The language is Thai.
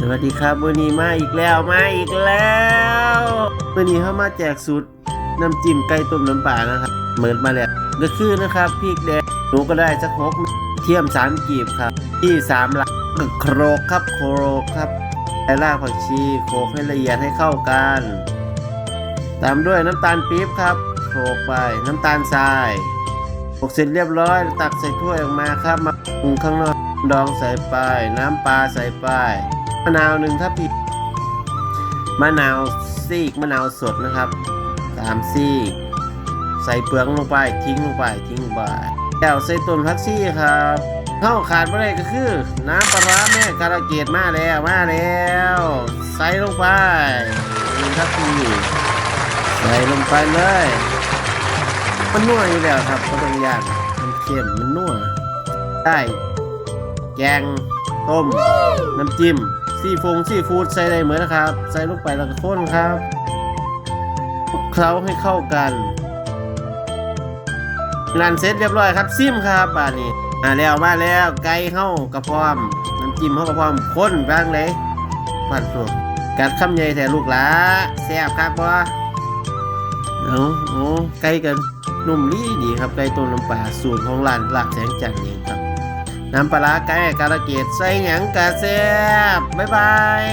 สวัสดีครับวันนี้มาอีกแล้วมาอีกแล้ววันนี้เขามาแจกสูตรน้ำจิ้มไก่ต้มน้ำปลานะครับเหมือนมาแล้วก็คือนะครับพริกแดงหนูก็ได้สักหกเทียมสามกีบครับ ที่สามหลักโครกครับโครกครับและรากผักชีโขลกให้ละเอียดให้เข้ากัน ตามด้วยน้ำตาลปี๊บครับโขลกไปน้ำตาลทรายโขกเสร็จเรียบร้อย ตักใส่ถ้วยออกมาครับมาปรุงข้างนอกดองใส่ไป น้ำปลาใส่ไป มะนาวหนึ่งทัพพีมะนาวซีกมะนาวสดนะครับสามซีก ใส่เปลือกลงไปทิ้งลงไปทิ้งลงไปแก้วใส่ต้นพักซี่ครับเข้าขาดไม่ได้ก็คือ น้ำปลาร้าแม่การะเกดมาแล้วมาแล้ว ใส่ลงไปหนึ่งทัพพีใส่ลงไปเลย มันนัวอยู่แล้วครับก็ต้องยางมันเค็มมันนัวได้แกงต้ม น้ำจิ้ม ซีฟงซีฟูดใส่ได้เหมือนนะครับ ใส่ลงไปแล้วก็ข้นครับคลุกเคล้าให้เข้ากันนันเสร็จเรียบร้อยครับซิมครับบานนี้มาแล้วมาแล้วไก่เข้ากระพร้อมน้ำจิ้มเข้ากระพร้อมข้นบ้างเลยผัดสุกกัดคำใหญ่แถลูกหลาแซ่บครับบ่เอาโอ้ไก่กันนุ่มดีดีครับไก่ต้มน้ำปลาสูตรของร้านหลักแสงจันทร์เองครับ น้ำปลาไก่การะเกดใส่หยังกะแซ่บบ๊ายบาย